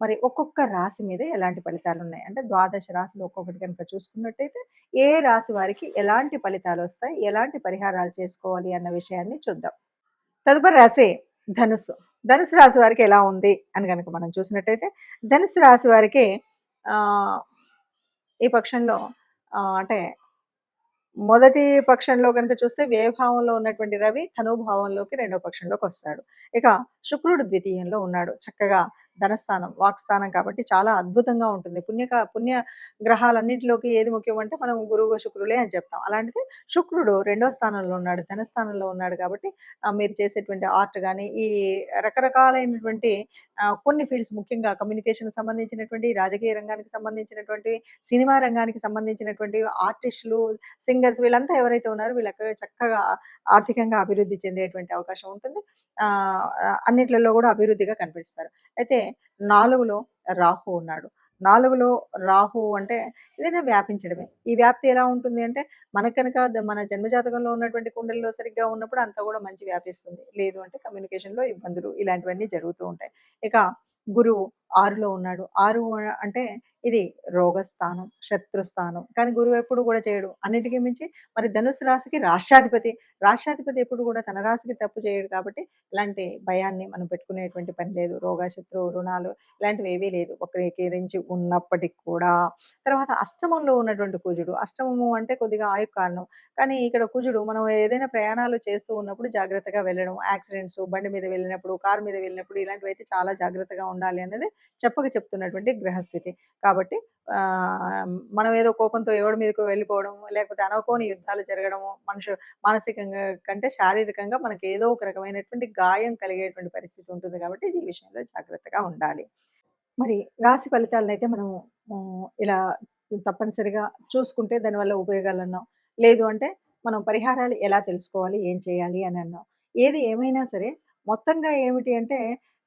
మరి ఒక్కొక్క రాశి మీద ఎలాంటి ఫలితాలు ఉన్నాయి అంటే ద్వాదశ రాశులు ఒక్కొక్కటి కనుక చూసుకున్నట్టయితే ఏ రాశి వారికి ఎలాంటి ఫలితాలు వస్తాయి? ఎలాంటి పరిహారాలు చేసుకోవాలి అన్న విషయాన్ని చూద్దాం. తదుపరి రాశి ధనుసు ధనుసు రాశి వారికి ఎలా ఉంది అని కనుక మనం చూసినట్టయితే ధనుసు రాశి వారికి ఈ పక్షంలో అంటే మొదటి పక్షంలో కనుక చూస్తే వ్యయభావంలో ఉన్నటువంటి రవి ధనుభావంలోకి రెండో పక్షంలోకి వస్తాడు. ఇక శుక్రుడు ద్వితీయంలో ఉన్నాడు. చక్కగా ధనస్థానం వాక్స్థానం కాబట్టి చాలా అద్భుతంగా ఉంటుంది. పుణ్య పుణ్య గ్రహాలన్నింటిలోకి ఏది ముఖ్యం అంటే మనం గురువు శుక్రులే అని చెప్తాం. అలాంటిది శుక్రుడు రెండో స్థానంలో ఉన్నాడు ధనస్థానంలో ఉన్నాడు కాబట్టి మీరు చేసేటువంటి ఆర్ట్ కానీ ఈ రకరకాలైనటువంటి కొన్ని ఫీల్డ్స్ ముఖ్యంగా కమ్యూనికేషన్ సంబంధించినటువంటి రాజకీయ రంగానికి సంబంధించినటువంటి సినిమా రంగానికి సంబంధించినటువంటి ఆర్టిస్టులు సింగర్స్ వీళ్ళంతా ఎవరైతే ఉన్నారో వీళ్ళకి చక్కగా ఆర్థికంగా అభివృద్ధి చెందేటువంటి అవకాశం ఉంటుంది. ఆ, అన్నిట్లలో కూడా అభివృద్ధిగా కనిపిస్తారు. అయితే నాలుగులో రాహు ఉన్నాడు. నాలుగులో రాహు అంటే ఏదైనా వ్యాపించడమే. ఈ వ్యాప్తి ఎలా ఉంటుంది అంటే మనకు కనుక మన జన్మజాతకంలో ఉన్నటువంటి కుండల్లో సరిగ్గా ఉన్నప్పుడు అంతా కూడా మంచి వ్యాపిస్తుంది. లేదు అంటే కమ్యూనికేషన్లో ఇబ్బందులు ఇలాంటివన్నీ జరుగుతూ ఉంటాయి. ఇక గురువు ఆరులో ఉన్నాడు. ఆరు అంటే ఇది రోగస్థానం శత్రుస్థానం. కానీ గురువు ఎప్పుడు కూడా చేయడు. అన్నిటికీ మించి మరి ధనుసు రాశికి రాష్ట్రాధిపతి. రాష్ట్రాధిపతి ఎప్పుడు కూడా తన రాశికి తప్పు చేయడు కాబట్టి ఇలాంటి భయాన్ని మనం పెట్టుకునేటువంటి పని లేదు. రోగ శత్రు రుణాలు ఇలాంటివి ఏవీ లేదు. వక్రీకరించి ఉన్నప్పటికి కూడా. తర్వాత అష్టమంలో ఉన్నటువంటి కుజుడు. అష్టమము అంటే కొద్దిగా ఆయు కారణం. కానీ ఇక్కడ కుజుడు మనం ఏదైనా ప్రయాణాలు చేస్తూ ఉన్నప్పుడు జాగ్రత్తగా వెళ్ళడం. యాక్సిడెంట్స్ బండి మీద వెళ్ళినప్పుడు కారు మీద వెళ్ళినప్పుడు ఇలాంటివి అయితే చాలా జాగ్రత్తగా ఉండాలి అనేది చెప్పక చెప్తున్నటువంటి గ్రహస్థితి. కాబట్టి మనం ఏదో కోపంతో ఎవడి మీదకు వెళ్ళిపోవడం లేకపోతే అనుకోని యుద్ధాలు జరగడము మనుషు మానసికంగా కంటే శారీరకంగా మనకి ఏదో ఒక రకమైనటువంటి గాయం కలిగేటువంటి పరిస్థితి ఉంటుంది కాబట్టి ఈ విషయంలో జాగ్రత్తగా ఉండాలి. మరి రాశి ఫలితాలను అయితే మనము ఇలా తప్పనిసరిగా చూసుకుంటే దానివల్ల ఉపయోగాలు అన్నాం లేదు అంటే మనం పరిహారాలు ఎలా తెలుసుకోవాలి ఏం చేయాలి అని అన్నాం ఏది ఏమైనా సరే మొత్తంగా ఏమిటి అంటే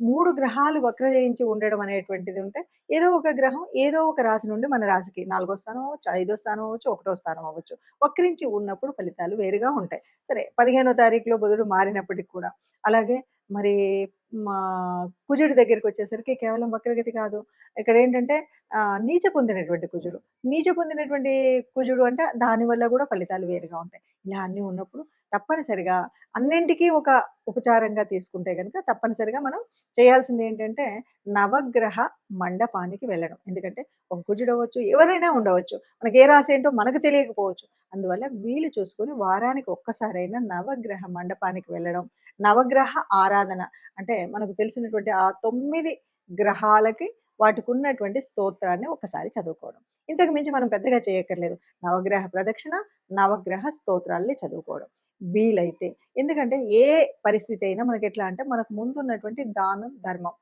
మూడు గ్రహాలు వక్రజయించి ఉండడం అనేటువంటిది ఉంటే ఏదో ఒక గ్రహం ఏదో ఒక రాశి నుండి మన రాశికి నాలుగో స్థానం అవ్వచ్చు ఐదో స్థానం అవ్వచ్చు ఒకటో స్థానం అవ్వచ్చు. వక్రించి ఉన్నప్పుడు ఫలితాలు వేరుగా ఉంటాయి. సరే పదిహేనో తారీఖులో బుధుడు మారినప్పటికి కూడా. అలాగే మరి మా కుజుడి దగ్గరికి వచ్చేసరికి కేవలం వక్రగతి కాదు. ఇక్కడ ఏంటంటే నీచ పొందినటువంటి కుజుడు. నీచ పొందినటువంటి కుజుడు అంటే దానివల్ల కూడా ఫలితాలు వేరుగా ఉంటాయి. ఇలా అన్నీ ఉన్నప్పుడు తప్పనిసరిగా అన్నింటికీ ఒక ఉపచారంగా తీసుకుంటే కనుక తప్పనిసరిగా మనం చేయాల్సింది ఏంటంటే నవగ్రహ మండపానికి వెళ్ళడం. ఎందుకంటే ఒక కుజుడు అవ్వచ్చు ఎవరైనా ఉండవచ్చు. మనకి ఏ రాసి ఏంటో మనకు తెలియకపోవచ్చు. అందువల్ల వీలు చూసుకొని వారానికి ఒక్కసారైనా నవగ్రహ మండపానికి వెళ్ళడం నవగ్రహ ఆరాధన. అంటే మనకు తెలిసినటువంటి ఆ తొమ్మిది గ్రహాలకి వాటికి ఉన్నటువంటి స్తోత్రాన్ని ఒకసారి చదువుకోవడం. ఇంతకు మించి మనం పెద్దగా చేయక్కర్లేదు. నవగ్రహ ప్రదక్షిణ నవగ్రహ స్తోత్రాల్ని చదువుకోవడం. వీలైతే. ఎందుకంటే ఏ పరిస్థితి అయినా మనకి ఎట్లా అంటే మనకు ముందున్నటువంటి దానం ధర్మం.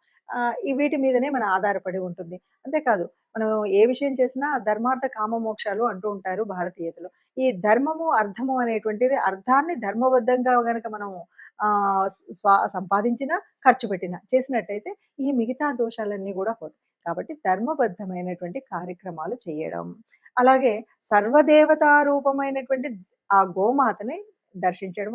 వీటి మీదనే మన ఆధారపడి ఉంటుంది. అంతేకాదు మనం ఏ విషయం చేసినా ధర్మార్థ కామ మోక్షాలు అంటూ ఉంటారు భారతీయతలు. ఈ ధర్మము అర్థము అనేటువంటిది అర్థాన్ని ధర్మబద్ధంగా గనక మనము స్వా సంపాదించిన ఖర్చు పెట్టిన చేసినట్టయితే ఈ మిగతా దోషాలన్నీ కూడా పోతాయి. కాబట్టి ధర్మబద్ధమైనటువంటి కార్యక్రమాలు చేయడం. అలాగే సర్వదేవతారూపమైనటువంటి ఆ గోమాతని దర్శించడం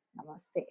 నమస్తే.